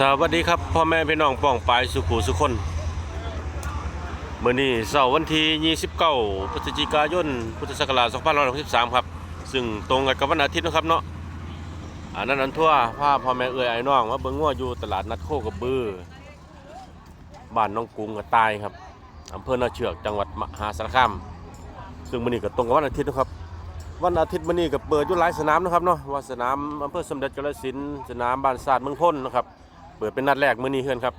สวัสดีครับพ่อแม่พี่น้องป้องปายสุขุสุคนเมื้อนี้เสาร์วันที่29พฤศจิกายนพุทธศักราช2563ครับ ซึ่งตรงกับวันอาทิตย์นะครับเนาะอันนั้นอันทั่วพาพ่อแม่เอื้อยไอ้น้องมาเบิ่งงัวอยู่ตลาดนัดโคกระบือบ้านน้องกรุงกระตายครับอำเภอนาเชือกจังหวัดมหาสารคามซึ่งมื้อนี้ก็ตรงกับวันอาทิตย์นะครับวันอาทิตย์มื้อนี้ก็เปิดอยู่หลายสนามนะครับเนาะว่าสนามอำเภอสมเด็จกาฬสินธุ์สนามบ้านศาสตร์เมืองพ้นนะครับ เปิดเป็นนัดแรกมื้อนี้เฮือนครับ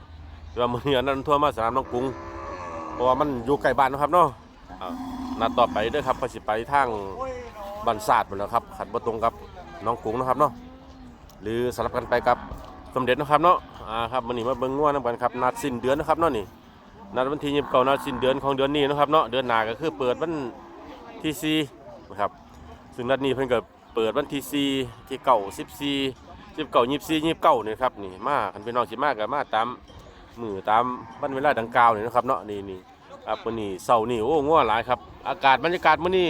แต่ว่ามื้อนี้อันนั้นทั่วมาสนามน้องกรุงเพราะว่ามันอยู่ใกล้บ้านนะครับเนาะอ่านัดต่อไปเด้อครับก็สิไปทางบ้านศาสตร์หมดแล้วครับขัดบ่ตรงกับน้องกรุงนะครับเนาะหรือสลับกันไปกับสมเด็จนะครับเนาะอ่าครับมื้อนี้มาเบิ่งง่วนำกันครับนัดสิ้นเดือนนะครับเนาะนี่นัดวันที่29นัดสิ้นเดือนของเดือนนี้นะครับเนาะเดือนหน้าก็คือเปิดวันที่4นะครับซึ่งนัดนี้เพิ่นก็เปิดวันที่4ที่เก่า14 19 24 29นี่ครับนี่มาคันพี่น้องสิมาก็มาตามมือตามวันเวลาดังกล่าวนี่นะครับเนาะนี่นี่ครับมื้อนี้เช้านี่โอ้งัวหลายครับ อากาศบรรยากาศมื้อนี้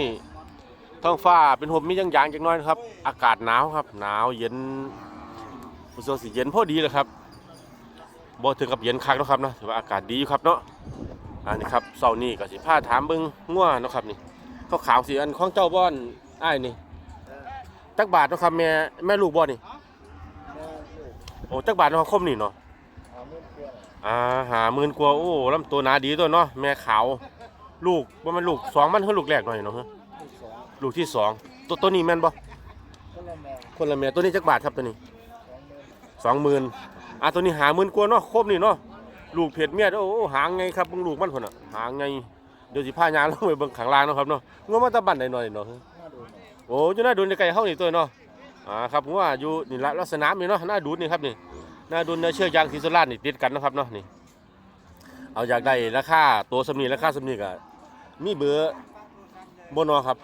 ท้องฟ้าเป็นห่มมีหยางๆจักหน่อยนะครับ อากาศหนาวครับ หนาวเย็นรู้สึกว่าสิเย็นพอดีเลยครับบ่ถึงกับเย็นคักนะครับเนาะถือว่าอากาศดีอยู่ครับเนาะอันนี้ครับเช้านี้ก็สิพาถามเบิ่งงัวเนะครับนี่ขาวๆสิอันของเจ้าบ่อนอ้ายนี่จักบาทนะครับแม่แม่ลูกบ่นี่ โอ้จักบาทเนาะคมนี่เนาะอ่าหาหมื่นกว่าโอ้ลำตัวหนาดีตัวเนาะแม่ขาวลูกว่ามันลูกสองมันคือลูกแรกหน่อยเนาะฮะลูกที่สองตัวตัวนี้แม่นบ่คนละแม่ตัวนี้จักบาทครับตัวนี้สองหมื่นอะตัวนี้หาหมื่นกว่าเนาะครบนี่เนาะลูกเพชรเมียดโอ้หางไงครับเบิ่งลูกมันคนน่ะหางไงเดี๋ยวสิพายางลงไปเบิ่งข้างล่างเนาะครับเนาะงวมาตะบันหน่อยๆเนาะฮะโอ้อยู่หน้าดูในไก่เฮานี่ตัวเนาะ อ่าครับงวอยู่นี่ละลักษณะนี่เนาะหน้าดูนี่ครับนี่หน้าดุนเนื้อเชือกยางทีโซล่านี่ติดกันนะครับเนาะนี่เอาอยากได้ราคาตัวสำนีราคาสำนีก็มีเบอร์บนนอครับ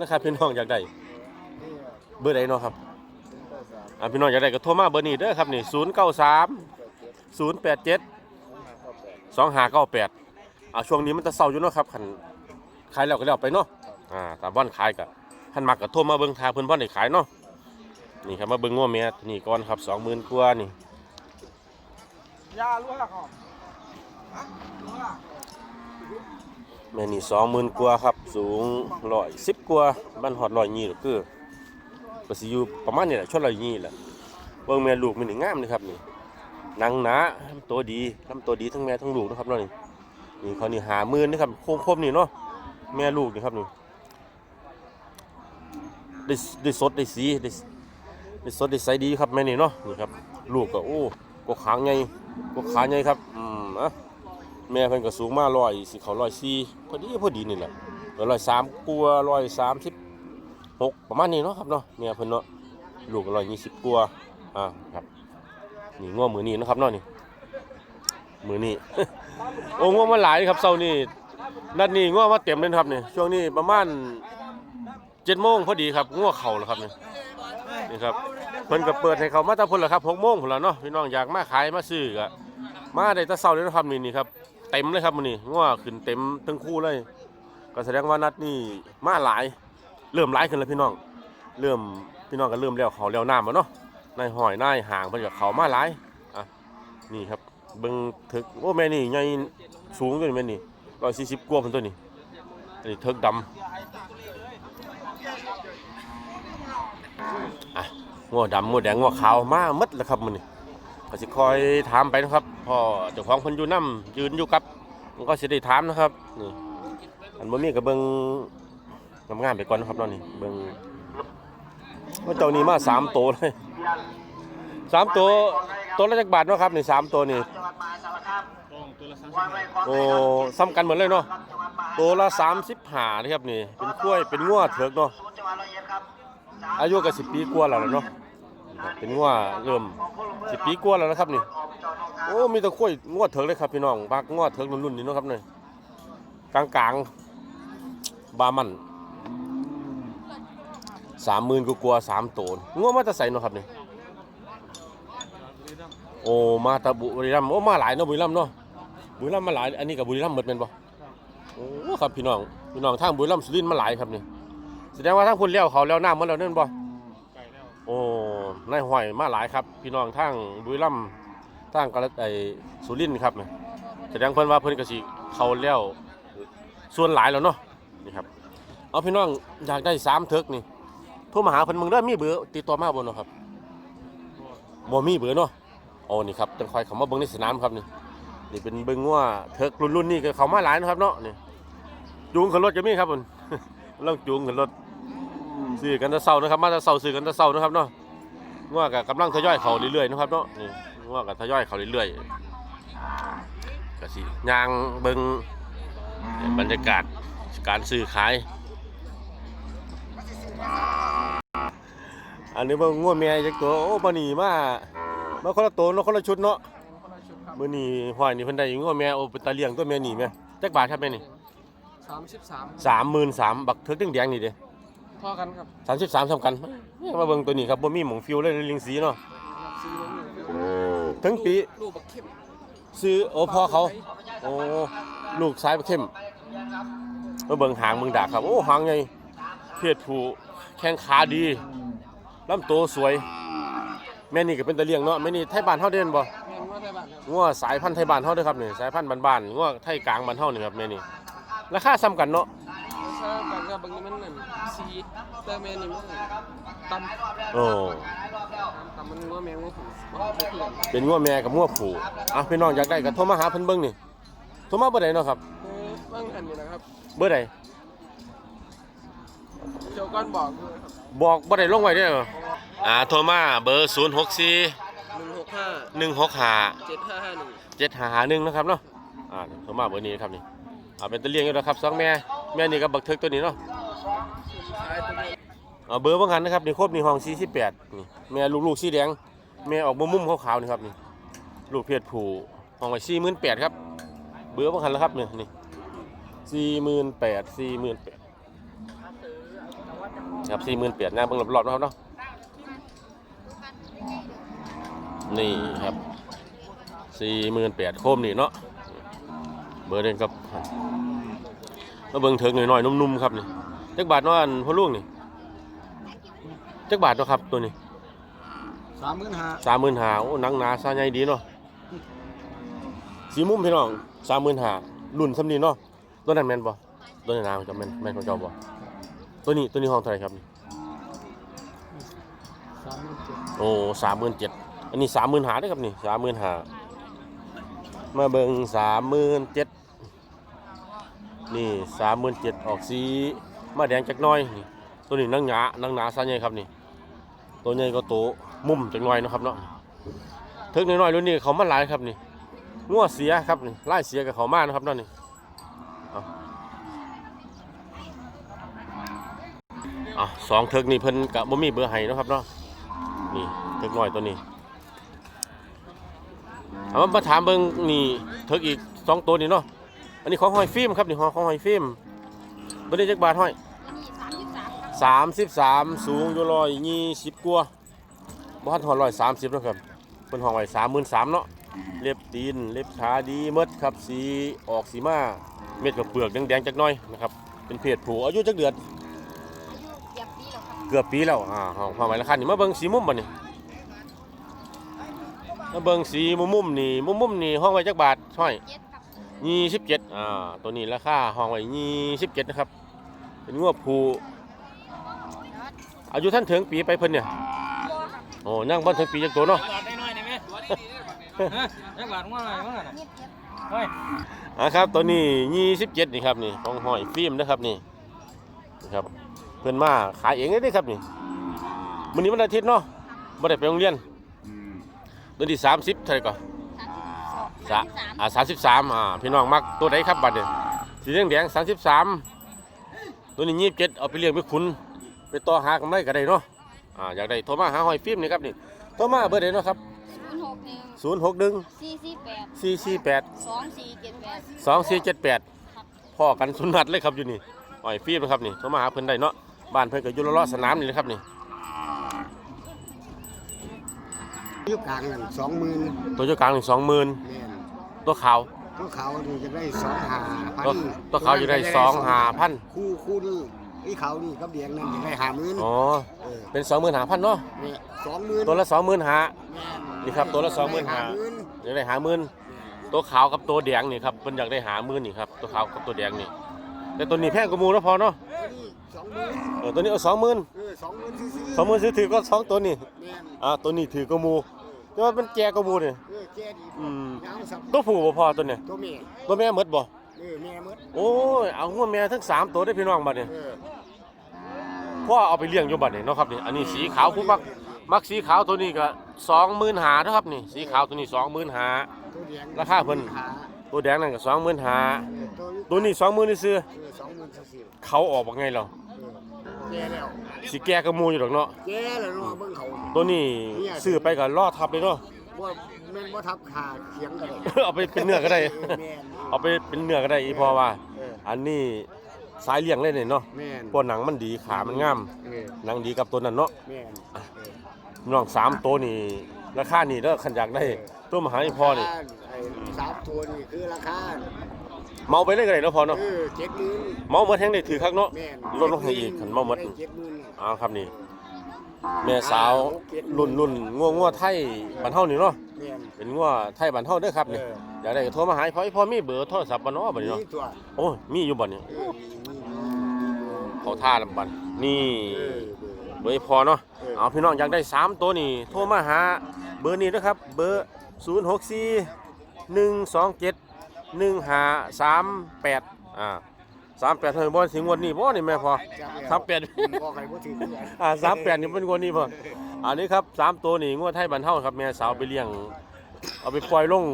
ราคาพี่น้องอยากได้เบอร์ใดเนาะครับอ่าพี่น้องอยากได้ก็โทรมาเบอร์นี้เด้อครับนี่ศูนย์เก้าสามศูนย์แปดเจ็ดสองห้าเก้าแปดอ่าช่วงนี้มันจะเศร้าอยู่เนาะครับขันขายแล้วก็แล้วไปเนาะอ่าตามบ้านขายก็ขันมักก็โทรมาเบิ่งทาเพิ่นบ้านได้ขายเนาะ นี่ครับมาเบิ้งงัวแม่นี่ก่อนครับสองหมื่นกว่านี่ยาลูกหลักหอมฮะลูกหลักแม่นี่สองหมื่นกว่าครับ สูงร้อยสิบกว่าบ้านหอดร้อยยี่หรอกคือก็สิอยู่ประมาณนี้แหละชดร้อยยี่แหละเบิ้งแม่ลูกมันนี่งามเลยครับนี่หนังหนาลำตัวดีลำตัวดีทั้งแม่ทั้งลูกนะครับเนาะนี่นี่เขานี่หาหมื่นนะครับโคมๆนี่เนาะแม่ลูกนี่ครับนี่ได้ได้สดได้สีได้ ได้สดด้ใสดีครับแม่นี่เนาะนี่ครับลูกก็โอ้ก็ขางใหญ่ก็ขาใหญ่ครับอืมอะแม่เพิ่นก็สูงมาร้อยสิเขาร้อยสี่พอดีพอดีนี่แหละร้อยสามกลัวร้อยสามสิบหกประมาณนี้เนาะครับเนาะแม่เพิ่นเนาะลูกร้อยยี่สิบกลัวอ่าครับนี่ง้อมือนี้นะครับเนาะนี่มือนี้โอ้ง้อมาหลายครับเช้านี้นัดนี้ง้อมาเต็มเลยครับเนี่ยช่วงนี้ประมาณเจ็ดโมงพอดีครับง้อเข่าแล้วครับเนี่ย นี่ครับเพิ่นก็เปิดให้เขามาตะพุ่นแล้วครับหกโมงพุ่นแล้วเนาะพี่น้องอยากมาขายมาซื้อก็มาได้แตะเช้าเลยนะครับนี่นี่ครับเต็มเลยครับมื้อนี้ง้อขึ้นเต็มทั้งคู่เลย ก็แสดงว่านัดนี่มาหลาย เริ่มหลายขึ้นแล้วพี่น้อง เริ่มพี่น้องก็เริ่มแล้วเขาแล้วน้ำแล้วเนาะนายหอยนายห่างเพิ่นก็เขามาหลายอะนี่ครับเบิ่งถึกโอ้แม่นี่ใหญ่สูงตัวนี้แม่นี่140กว่าเพิ่นตัวนี้อันนี้ถึกดำอะ งัวดำงัวแดงงัวขาวมาหมดแล้วครับมื้อนี้ก็สิคอยถามไปนะครับพ่อเจ้าของเพิ่นอยู่นํยืนอยู่กับมันก็สิได้ถามนะครับนี่อันบ่มีก็เบิ่งงามๆไปก่อนนะครับเนาะนี่เบิ่งว่าเจ้านี้มาสามตัวเลยสามตัวตัวละจักบาทเนาะครับนี่สามตัวนี่โอ้ซ้ำกันหมดเลยเนาะตัวละ35นะครับนี่เป็นกล้วยเป็นงัวเถิกเนาะอายุก็10ปีกว่าแล้วล่ะเนาะ เป็นงัวเริ่มสิปีกว่าแล้วนะครับนี่โอ้มีต่ข้ยงวดเถิงเลยครับพี่น้องบักงวดเถิงรุ่นๆนี่เนาะครับนี่กลางกลางๆบามันสามหมื่นกว่าสามโตนงวดมาจะใส่เนาะครับนี่โอ้มาตะบุรีรัมโอ้มาหลายเนาะบุรีรัมเนาะบุรีรัมมาหลายอันนี้กับบุรีรัมหมดเป็นบ่โอ้ครับพี่น้องพี่น้องทางบุรีรัมสุรินมาหลายครับนี่แสดงว่าทางพุ่นเลี้ยวเขาเลี้ยวน้ำมาแล้วนั่นบ่ นายห้อยมาหลายครับ พี่น้องทางบุรีรัมย์ทางกาฬไอสุรินทร์ครับแสดงเพิ่นว่าเพิ่นก็สิเขาแล้วส่วนหลายแล้วเนาะนี่ครับเอาพี่น้องอยากได้สามเทิกนี่โทรมาหาเพิ่นมึงได้มีเบอร์ติดต่อมาบ่เนาะครับบ่มีเบอร์เนาะโอ้นี่ครับจังคอยเขามาเบิ่งในสนามครับนี่นี่เป็นเบิ่งว่าเทิกรุ่นๆนี่ก็เขามาหลายนะครับเนาะนี่จูงขึ้นรถก็มีครับเพิ่นลองจูงขึ้นรถซื้อกันตะเช้านะครับ มาตะเช้าซื้อกันตะเช้านะครับเนาะ ว่ากับกำลังทยอยเขาเรื่อยๆนะครับเนาะนี่ว่ากับทยอยเขาเรื่อยๆก็สิย่างเบิงบรรยากาศการซื้อขายอันนี้เบิ่งง่วแม่จักตัวโอ้บ่หนีมามาคนละตัวเนาะคนละชุดเนาะคนละชุดครับมื้อนี้ห้อยนี่เพิ่นได้ง่วแม่โอ้เป็นตาเลี้ยงตัวแม่นี่แม่จักบาทครับแม่นี่สามสิบสาม33,000บักเถิกแดงๆนี่เด้ พอกันครับ33สำคัญมาเบิ่งตัวนี้ครับบ่มีหม่องฟิวเลยลิงสีเนาะซีโร่หนึ่งถึงปีลูกบักเข้มซื้อโอ้พ่อเขาโอ้ลูกซ้ายเข้มมาเบิ่งหางเบิ่งดากครับ โอ้หางใหญ่เพศผู้แข้งขาดีลำตัวสวย แม่นี่ก็เป็นตะเลียงเนาะแม่นี่ไทยบ้านเฮาเด่นบ่แม่นว่าได้บ้านครับงัวสายพันธุ์ไทยบ้านเฮาเด้อครับนี่สายพันธุ์บ้านๆงัวไทยกลางบ้านเฮานี่ครับแม่นี่ราคาซ้ำกันเนาะแล้วถ้า บางก็บางนี้มันนั่นซีแต่แม่นี่มันตำโอ้ตำมันงัวแมงงัวผูมันไม่เพื่อนเป็นงัวแม่กับงัวผู้อะพี่น้องอยากได้ก็โทรมาหาเพิ่นเบิ่งนี่โทรมาเบอร์ใดเนาะครับเออบางอันนี่นะครับเบอร์ใดเจ้าก้อนบอกเลยครับบอกบ่ได้ลงไว้เด้ออ่าโทรมาเบอร์064หนึ่งหกห้า165เจ็ดห้าห้าหนึ่งเจ็ดหาหาหนึ่งนะครับเนาะอ่าสมมาเบอร์นี้ครับนี่อ่าเป็นตะเลียงอยู่แล้วครับสองแม่ แม่นี่กับบักเทิกตัวนี้เนาะท้ายตัวนี้อ่าเบอร์บางหันนะครับนี่ครบนี่ห้อง48นี่แม่ลูกลูกสีแดงแม่ออกมุมมุมขาวๆนี่ครับนี่ลูกเพศผู้ห้องไว้48,000ครับ เบอร์บางหันแล้วครับนี่นี่48,000 48,000ครับ48,000นะเบิ่งรอบๆนะครับเนาะนี่ครับ48,000โคมนี่เนาะเบอร์เด่นครับ มาเบิ่งเถิงหน่อยๆนุ่มๆครับนี่จักบาทเนาะอันพ่อลุงนี่จักบาทเนาะครับตัวนี้สามหมื่นห้าสามหมื่นหาโอ้หนังหนาซาใหญ่ดีเนาะสีมุมพี่น้องสามหมื่นหารุ่นสำนีเนาะตัวนั้นแม่นบ่ตัวนี้นาจะแม่นแม่นของเจ้าบ่ตัวนี้ตัวนี้ห้องเท่าไหร่ครับนี่สามหมื่นเจ็ดโอ้สามหมื่นเจ็ดอันนี้สามหมื่นหาได้อครับนี่สามหมื่นหามาเบิ่งสามหมื่นเจ็ด นี่สามหมื่นเจ็ดออกสีมาแดงจักน้อย ตัวนี้นั่งหนานั่งหนาซาใหญ่ครับนี่ ตัวใหญ่ก็โตมุมจักน่อยนะครับเนาะเทิกน้อยๆรุ่นนี้เขามาหลายครับนี่งัวเสียครับนี่ไล่เสียกับเขามานะครับนั่นนี่อสองเทิกนี่เพิ่นกะบ่มีเบอร์ให้นะครับเนาะนี่เทิกน้อยตัวนี้เอามามาถามเบิ่งนี่เทิกอีกสองตัวนี่เนาะ อันนี้ของหอยฟิล์มครับนี่ของของหอยฟิล์มตัวนี้จักบาทห้อยสามสิบสามครับสามสิบสามสูงอยู่ร้อยยี่สิบกว่าบ้านหอร้อยสามสิบนะครับเป็นห้องไว้สามหมื่นสามเนาะเล็บตีนเล็บขาดีหมดครับสีออกสีมาเม็ดกับเปลือกแดงๆจักหน้อยนะครับเป็นเพศผู้อายุจักเดือนอายุเกือบปีแล้วครับเกือบปีแล้วอ่าห้องห้องไว้ราคานี่มาเบิ่งสีมุมบ่นี่มาเบิ่งสีมุมมุมๆนี่มุมมุมๆนี่ห้องไว้จักบาทช่อยเจ็ดครับ ยี่สิบเจ็ดอ่า ตัวนี้ราคาห้องไว้ยี่สิบเจ็ดนะครับ เป็นงวผู้อายุท่านถึงปีไปเพิ่นเนี่ยบัวครับโอ้นั่งบ้านถึงปีจักตัวเนาะบาทได้น้อยได้ไหมฮะจักบาทว่าอะไรว่าน่ะยี่สิบเจ็ดเฮ้ยอ่าครับ ตัวนี้ยี่สิบเจ็ดนี่ครับนี่ของหอยฟิล์มนะครับนี่นี่ครับ เพิ่นมาขายเองเลยเด้ครับนี่มื้อนี้วันอาทิตย์เนาะบ่ได้ไปโรงเรียนตัวที่สามสิบเท่าไหร่ก่อน สามสิบสองสะสามสิบสามอ่าสามสิบสามอ่าพี่น้องมักตัวใดครับบัดเนี่ยสีแดงแดงสามสิบสามตัวนี้ยี่สิบเจ็ดเอาไปเลี้ยงไปขุนไปต่อหากำไรก็ได้เนาะอ่าอยากได้โทรมาหาหอยฟิล์มนี่ครับนี่โทรมาเบอร์ใดเนาะครับศูนย์หกหนึ่งศูนย์หกหนึ่งสี่สี่แปดสี่สี่แปดสองสี่เจ็ดแปดสองสี่เจ็ดแปดพ่อกันสุนัดเลยครับอยู่นี่หอยฟิล์มนะครับนี่โทรมาหาเพิ่นได้เนาะบ้านเพิ่นก็อยู่รอบๆสนามนี่เลยครับนี่ยุคกลางนั่นสองหมื่นตัวเจ้ากลางหนึ่งสองหมื่นแม่น ตัวขาวตัวเขานี่จะได้สองหาพันตัวตัวขาวอยู่ได้สองหาพันคู่คู่นี่ไอ้เขานี่กับเดียงนั่นจะได้หาหมื่นอ๋อเออเป็นสองหมื่นหาพันเนาะเนี่ยสองหมื่นตัวละสองหมื่นหาแม่นนี่ครับตัวละ25,000ได้หมื่นอยากได้หาหมื่นตัวขาวกับตัวแดงนี่ครับเพิ่นอยากได้หาหมื่นนี่ครับตัวขาวกับตัวแดงนี่แต่ตัวนี้แพงกว่าหมูแล้วพอเนาะตัวนี้สองหมื่นเออตัวนี้เอาสองหมื่นเออสองหมื่นซื้อสองหมื่นซื้อถือก็สองตัวนี่แม่นอ่าตัวนี้ถือกว่าหมู แต่ว่ามันแก่กว่าหมูนี่ เออแก่ดีอืม ยาวสับตัวผู้บ่พอตัวเนี่ยตัวเมียตัวแม่หมดบ่เออแม่หมดโอ้ยเอาหัวแม่ทั้งสามตัวได้พี่น้องบัดนี่เออพ่อเอาไปเลี้ยงอยู่บัดนี่เนาะครับนี่อันนี้สีขาวผู้มักมักสีขาวตัวนี้ก็สองหมื่นหาเนาะครับนี่สีขาวตัวนี้สองหมื่นหาตัวแดงราคาเพิ่นขาตัวแดงนั่นก็สองหมื่นหาเออตัวตัวนี้สองหมื่นซื้อเออสองหมื่นสี่สิบเขาออกว่าไงเหรอเออ แก่แล้วสิแก่กระมูอยู่ดอกเนาะ แก่แล้วเนาะเบิ่งเขาตัวนี้ซื้อไปก็ล่อทับเลยเนาะบ่แม่นบ่ทับขาเขียงกันเลยเอาไปเป็นเนื้อก็ได้เออแม่นเอาไปเป็นเนื้อก็ได้อีพอว่า เอออันนี้สายเลี้ยงเลยเนี่ยเนาะแม่นพวกหนังมันดีขามันงาม เออหนังดีกับตัวนั้นเนาะ แม่นเออ น้องสามตัวนี่ราคานี่เด้อขันอยากได้ ตัวมหาอีพอนี่ ราคาไอ้สามตัวนี่คือราคา เมาไปเลยก็ได้เนาะพอเนาะเออเจ็ดหมื่นเมาหมดแฮงได้ถือคักเนาะแม่นลดลงให้อีกคันเมาหมดได้เจ็ดหมื่นอ้าวครับนี่แม่สาวรุ่นรุ่นงัวงัวไทยบ้านเฮานี่เนาะแม่น เป็นงัวไทยบ้านเฮาเด้อครับนี่เออ อยากได้ก็โทรมาหาอีพออีพอมีเบอร์โทรศัพท์บ่เนาะบัดนี้เนาะมีตัวโอ้ยมีอยู่บ่นี่เออมีมีมีเขาท่าลำบันนี่ เออเบอร์อีพอเนาะ เออ เอาพี่น้องอยากได้สามตัวนี่โทรมาหาเบอร์นี้นะครับ เบอร์ 064 127 1538อ่า38เท่าไหร่บ่ถึงงวันนี้บ่นี่แม่พอจับแล้วสามแปดบอกให้บ่ถึงเดือนอ่าสามแปดนี่เป็นงวนนี้พออันนี้ครับสามตัวนี่งวดไทยบ้านเฮาครับแม่สาวไปเลี้ยง เอาไปปล่อยลง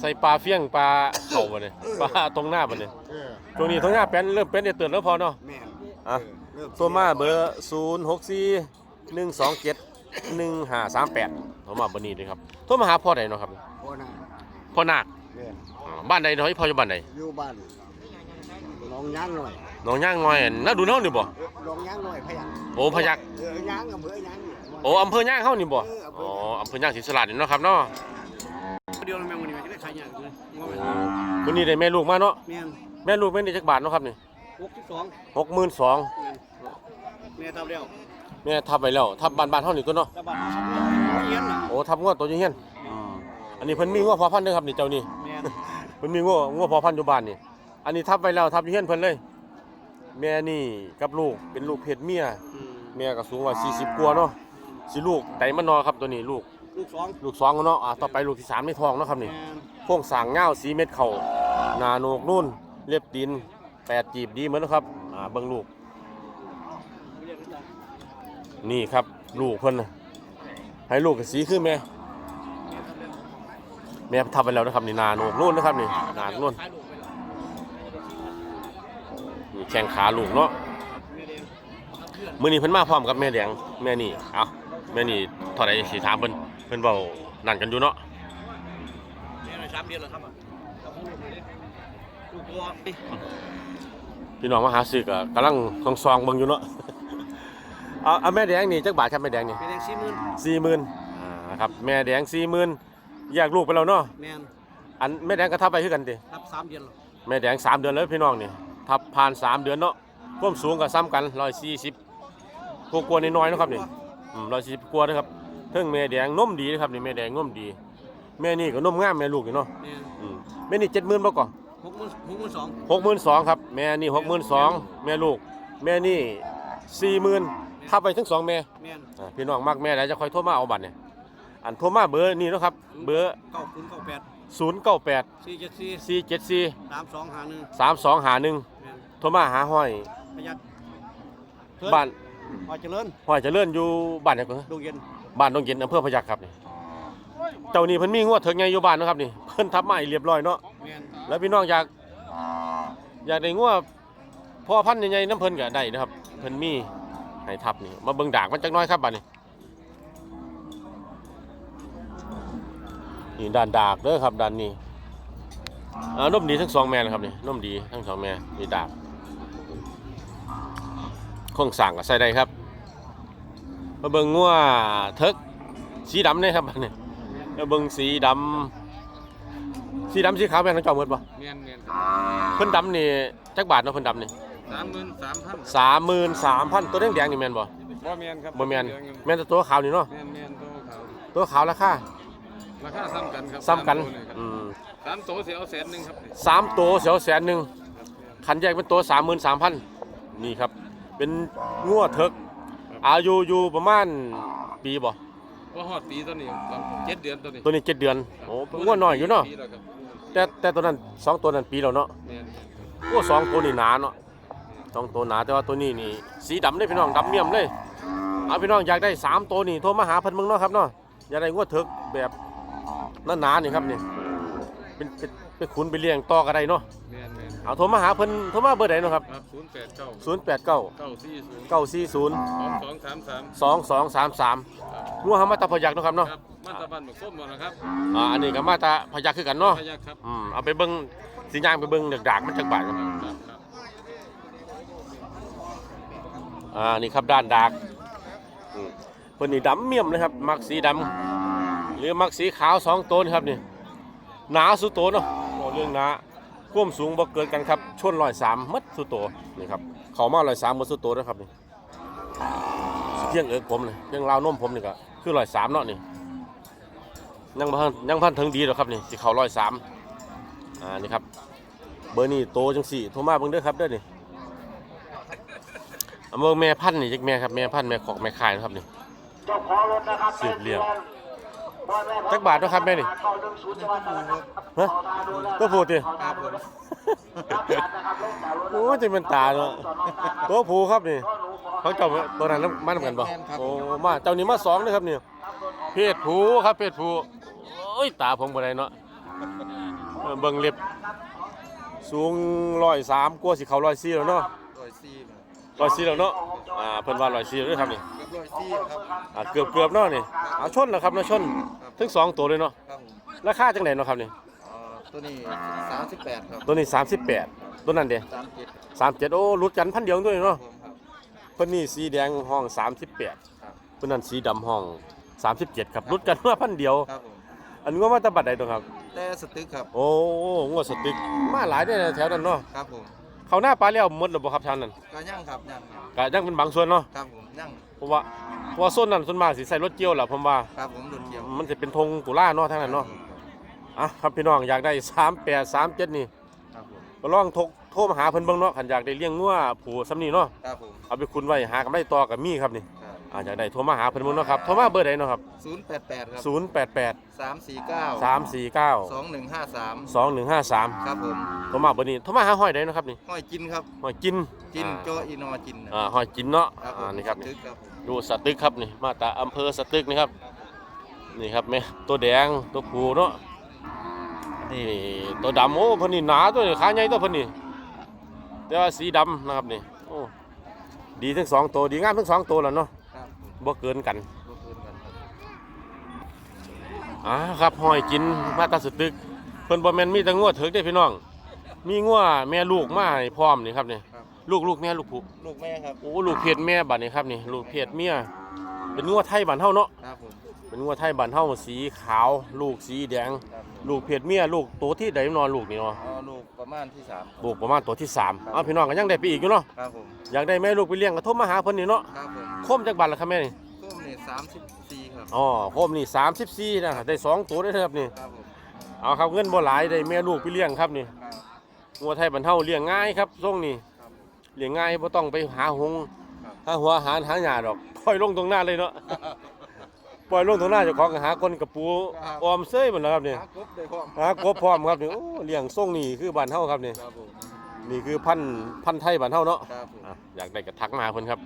ใส่ปลาเฟี้ยงปลาเข่าบ่เนี่ยปลาตรงหน้าบ่เนี่ยเออตรงนี้ตรงหน้าเป็นเริ่มเป็นได้เตือนแล้วพอเนาะแม่นอะเริ่โทรมาเบอร์064 127 1538โทรมาเบอร์นี้เลยครับโทรมาหาพ่อใดเนาะครับพ่อน่ะพ่อนาค แม่นอ่าบ้านใดเนาะพ่ออยู่บ้านใดอยู่บ้านลองย่างหน่อยหนองย่างงอยน่าดูเฮานี่บ่เออลองย่างหน่อยพะยังโอ้พยักเออย่างอำเภอย่างนี่โอ้อำเภอย่างเฮานี่บ่อ๋ออำเภอย่างศรีสะลาดนี่เนาะครับเนาะเดียวแม่งวันนี้จะได้ขายอย่างเลยงอวันนี้ได้แม่ลูกมาเนาะแม่นแม่ลูกแม่นี่จักบาทเนาะครับนี่62หกหมื่นสองแม่ทำแล้วแม่ทับไปแล้วทับบ้านบ้านเท่านี้ตัวเนาะตะบัดเย็นน่ะโอ้ทับงวดตัวอยังเฮียนอันนี้เพิ่นมีงวดพอพันธุ์เด้อครับนี่เจ้านี่แม่น เพิ่นมีงวดงวดพอพันธุ์อยู่บ้านนี่ อันนี้ทับไปแล้วทับอยู่เฮียนเพิ่นเลย แม่นี่กับลูกเป็นลูกเพศเมียอืมแม่ก็สูงกว่า40กว่าเนาะสิลูกไตมันนอครับตัวนี้ลูกลูกสองลูกสองเนาะอ่าต่อไปลูกที่สามในท้องเนาะครับนี่ แม่นโครงสร้างเงาวสีเม็ดเข่าหนาโหนกนุ่นเล็บตีนแปดจีบดีเหมือนนะครับอ่าเบิ่งลูก นี่ครับ ลูกเพิ่นน่ะให้ลูกกับสีคือแม่ แม่ทำไปแล้วนะครับนี่นาโหนกนุ่นนะครับนี่นาโหนกนุ่นนี่แข้งขาลูกเนาะมื้อนี้เพิ่นมาพร้อมกับแม่แดงแม่นี่เอาแม่นี่เท่าไหร่สิถามเพิ่นเพิ่นเว้านั่นกันอยู่เนาะแม่นสามเดือนแล้วครับลูกตัวพี่น้องมาหาซื้อก็กำลังซองซองๆเบิ่งอยู่เนาะเอาเอาแม่แดงนี่จักบาทครับแม่แดงนี่เป็นแดงสี่หมื่นสี่หมื่นอ่าครับแม่แดงสี่หมื่น แยกลูกไปแล้วเนาะแม่นอันแม่แดงก็ทับไปคือกันติรับสามเดือนแล้วแม่แดงสามเดือนแล้วพี่น้องนี่ทับผ่านสามเดือนเนาะความสูงก็ซ้ำกันร้อยสี่สิบกลัวๆน้อยๆเนาะครับนี่ร้อยสี่สิบกว่านะครับเทิงแม่แดงนมดีนะครับนี่แม่แดงนมดี แม่นี่ก็นมงามแม่ลูกนี่เนาะแม่นอืมแม่นี่เจ็ดหมื่นบ่ก่อนหกหมื่นหกหมื่นสองหกหมื่นสองครับแม่นี่หกหมื่นสองแม่ลูก แม่นี่สี่หมื่นทับไปทั้งสองแม่แม่นอ่าพี่น้องมักแม่ไหนจะคอยโทรมาเอาบัตรเนี่ย อันโทรมาเบอร์นี่เนาะครับ เบอร์เก้าศูนย์เก้าแปดศูนย์เก้าแปดสี่เจ็ดสี่สี่เจ็ดสี่สามสองหาหนึ่งสามสองหาหนึ่งแม่นโทรมาหาห้อยประหยัดบ้านพอเจริญห้อยเจะเลื่อนอยู่บ้านไหนก่อนดงเย็นบ้านดงเย็นอำเภอพยัคฆ์ครับนี่เจ้านี่เพิ่นมีงวดเถิงไงอยู่บ้านเนาะครับนี่เพิ่นทับมาให้เรียบร้อยเนาะ แม่นแล้วพี่น้องอยากอยากได้งวดพ่อพันธุ์ใหญ่ๆน้ำเพิ่นก็ได้นะครับ เพิ่นมีให้ทับนี่มาเบิ่งดากมันจักหน้อยครับบัดนี้ นี่ด้านดากเด้อครับด้านนี้อ่านมดีทั้งสองแม่นะครับนี่นมดีทั้งสองแม่มีดากโครงสร้างก็ใส่ได้ครับมาเบิ่งงัวเทิกสีดำเนี่ยครับบัดนี้มาเบิ่งสีดำสีดำสีขาวแม่นทั้งเจ้าหมดบ่แม่นแม่นเพิ่นดำนี่จักบาทเนาะเพิ่นดำนี่สามหมื่นสามพันสามหมื่นสามพันตัวแดงๆนี่แม่นบ่บ่แม่นครับบ่แม่นแม่นแต่ตัวขาวนี่เนาะแม่นแม่นตัวเขาตัวขาวราคา ราคาซ้ำกันครับซ้ำกันสามตัวเลยครับอืมสามตัวเสียเอาแสนหนึ่งครับสามตัวเสียวแสนหนึ่งคันแยกเป็นตัวสามหมื่นสามพันนี่ครับ เป็นงัวเถิกอายุอยู่ประมาณปีบ่ว่าฮอดปีตัวนี้ครับเจ็ดเดือนตัวนี้ตัวนี้เจ็ดเดือนโอ้เป็นงัวน้อยอยู่เนาะปีแล้วครับแต่แต่ตัวนั้นสองตัวนั้นปีแล้วเนาะแม่นโอ้สองตัวนี่หนาเนาะสองตัวหนาแต่ว่าตัวนี้นี่สีดำเลยพี่น้องดำเมี่ยมเลยเอาพี่น้องอยากได้สามตัวนี่โทรมาหาเพิ่นเมืองเนาะครับเนาะอยากได้งัวเถิกแบบ หนาๆนี่ครับนี่เป็นเป็นเป็นขุนไปเลี้ยงต่อก็ได้เนาะแม่นแม่นเอาโทรมาหาเพิ่นโทรมาเบอร์ใดเนาะครับครับศูนย์แปดเก้าศูนย์แปดเก้าเก้าสี่ศูนย์เก้าสี่ศูนย์สองสองสามสามสองสองสามสามงัวหามาตาพยักเนาะครับเนาะครับมาตรบันหมกส้มหมดนะครับอ่าอันนี้ก็มาตาพยักคือกันเนาะพยักครับอืมเอาไปเบิ่งสิย่างไปเบิ่งเดือกดากมันจักบาทครับครับครับอ่านี่ครับด้านดากอืมเพิ่นนี่ดำเมี่ยมเลยครับมักสีดำ หรือมักสีขาวสองตัวนี่ครับนี่หนาสุดโตวเนาะโอ้เรื่องหนาความสูงบ่เกินกันครับชนร้อยสามมัดสุดโตวนี่ครับเขามาร้อยสามมัดสุดโตวนะครับนี่เพียงเอิกผมเลยเพียงราวนมผมนี่ก็คือร้อยสามเนาะนี่ยังพันยังพันถึงดีหรอกครับนี่สิเขาร้อยสามอ่านี่ครับเบอร์นี่โตจังสี่โทรมาเบิ่งเด้อครับเด้อนี่เอามาแม่พันธุ์นี่จักแม่ครับแม่พันธุ์แม่ขอกแม่ขายนะครับนี่สืบเลี้ยง จักบาทเนาะครับแม่นี่ฮะตัวผู้ติโอ้ยจะเป็นตาเนาะตัวผู้ครับนี่ เขาเจ้าตัวนั้นมานำกันบ่โอ้มาเจ้านี่มาสองเลยครับนี่เพศผู้ครับเพศผู้โอ้ยตาผมบ่ได้เนาะเออเบิ่งเล็บสูง103กว่าสิเข้า104แล้วเนาะร้อยสี่ร้อยสี่แล้วเนาะอ่าเพิ่นว่าร้อยสี่แล้วเด้อครับนี่ร้อยสี่ครับอ่าเกือบเกือบเนาะนี่เอาชนแล้วครับเนาะชน ทั้งสองตัวเลยเนาะครับผมราคาจังไดเนาะครับนี่เอ่อตัวนี้สามสิบแปดครับตัวนี้สามสิบแปดตัวนั้นเด้สามเจ็ดสามเจ็ดโอ้หลุดกันพันเดียวด้วยเนาะผมครับ เพิ่นนี่สีแดงห้องสามสิบแปดครับ เพิ่นนั้นสีดำห้องสามสิบเจ็ดครับหลุดกันมาพันเดียว ครับผมอันนี้ว่ามาแตะบัดใดตัวครับ แต่สตึกครับโอ้งวดสตึกมาหลายเด้อแถวนั้นเนาะครับผมเขาหน้าปลาแล้วหมดแล้วบ่ครับทางนั้นก็ยั่งครับยั่งก็ยังเป็นบางส่วนเนาะ ครับผมยั่ง เพราะว่าเพราะว่าส่วนนั้นส่วนมากสิใส่รถเกี่ยวล่ะผมว่าครับผมดุนเกี่ยวมันจะเป็นธงกุล่าเนาะทางนั้นเนาะอะครับพี่น้องอยากได้สามแปดสามเจ็ดนี่ครับผมก็ลองโทรโทรมาหาเพิ่นเบิ่งเนาะขันอยากได้เลี้ยงงัวผูซ้ำนี่เนาะครับผมเอาไปคุณไว้หากันไม่ต่อกับมีครับนี่ครับอ่าอยากได้โทรมาหาเพิ่นเบิ่งเนาะครับโทรมาเบอร์ใดเนาะครับศูนย์แปดแปดครับศูนย์แปดแปดสามสี่เก้าสามสี่เก้าสองหนึ่งห้าสามสองหนึ่งห้าสาม ครับผม โทรมาเบอร์นี้โทรมาหาห้อยใดเนาะครับนี่ห้อยจินครับห้อยจินจินอ่าโจอีนอจินนะอ่าห้อยจินเนาะครับผอ่ามนี่ครับสนี่ตึกครับผมดูสตึกครับนี่มาตราอำเภอสตึกนี่ครับนี่ครับแม่ตัวแดงตัวผูเนาะนี่ตัวดำโอ้เพิ่นนี่หนาตัวนี้ขาใหญ่ตัวเพิ่นนี่แต่ว่าสีดำนะครับนี่โอ้ดีทั้งสองตัวดีงามทั้งสองตัวแล้วเนาะครับผมบ่เกินกันรบกวนกันครับอ่าครับห้อยกินมาตราสตึกเพิ่นบ่แม่นมีแต่งัวเถิกเด้พี่น้อง มีงัวแม่ลูกมาให้พร้อมนี่ครับนี่ครับ ลูกลูกแม่ลูกผู้ลูกแม่ครับโอ้ลูกเพศแม่บัดนี้ครับนี่ลูกเพศเมียเป็นงัวไทยบ้านเฮาเนาะครับผมเป็นงัวไทยบ้านเฮาสีขาว ลูกสีแดง ครับผมลูกเพศเมียลูกตัวที่ใดนอนลูกนี่เนาะเอาลูกประมาณที่สามลูกประมาณตัวที่สามอ้าวพี่น้องก็ยังได้ไปอีกอยู่เนาะครับผมอยากได้แม่ลูกไปเลี้ยงก็โทรมาหาเพิ่นนี่เนาะครับผมโคมจักบาทละครับแม่นี่ต้มนี่สามสิบสี่ครับอ๋อโคมนี่34นะได้สองตัวได้อครับนี่ ครับผมเอาครับเงินบ่หลายได้แม่ลูกไปเลี้ยงครับนี่ครับ งัวไทยบ้านเฮาเลี้ยงง่ายครับทรงนี่ครับ เลี้ยงง่ายบ่ต้องไปหาหงครับ หาหัวอาหารหาหญ้าดอกปล่อยลงตรงหน้าเลยเนาะปล่อยลงตรงหน้าเจ้าของก็หาคนกับปูออมเซ้ยหมดแล้วครับนี่หากบได้พร้อมหากบพร้อมครับนี่โอ้เลี้ยงทรงนี่คือบ้านเฮาครับนี่ครับผมนี่คือพันธุ์พันธุ์ไทยบ้านเฮาเนาะ ครับผมอะอยากได้ก็ทักมาหาเพิ่นครับ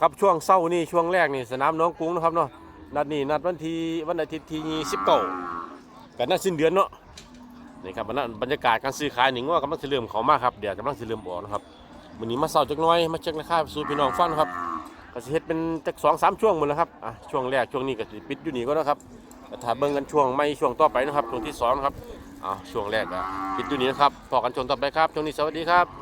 ครับช่วงเช้านี่ช่วงแรกนี่สนามหน้องกรุ้งนะครับเนาะนัดนี้นัดวันที่วันอาทิตย์ที่29กันนัดสิ้นเดือนเนาะ นี่ครับบรรยากาศการซื้อขายหนิงว่ากำลังสิเริ่มเขามากครับเดี๋ยวกำลังสิเริ่มออกนะครับวันนี้มาเศร้าจักหน่อยมาเช็คราคาสู่พี่น้องฟังครับก็สิเฮ็ดเป็นจักสองสามช่วงหมดแล้วครับอะช่วงแรกช่วงนี้ก็สิปิดอยู่นี่ก็นะครับถ้าเบิ่งกันช่วงไม่ช่วงต่อไปนะครับช่วงที่สองนะครับอะช่วงแรกอะปิดอยู่นี่นะครับพอกันช่วงต่อไปครับช่วงนี้สวัสดีครับ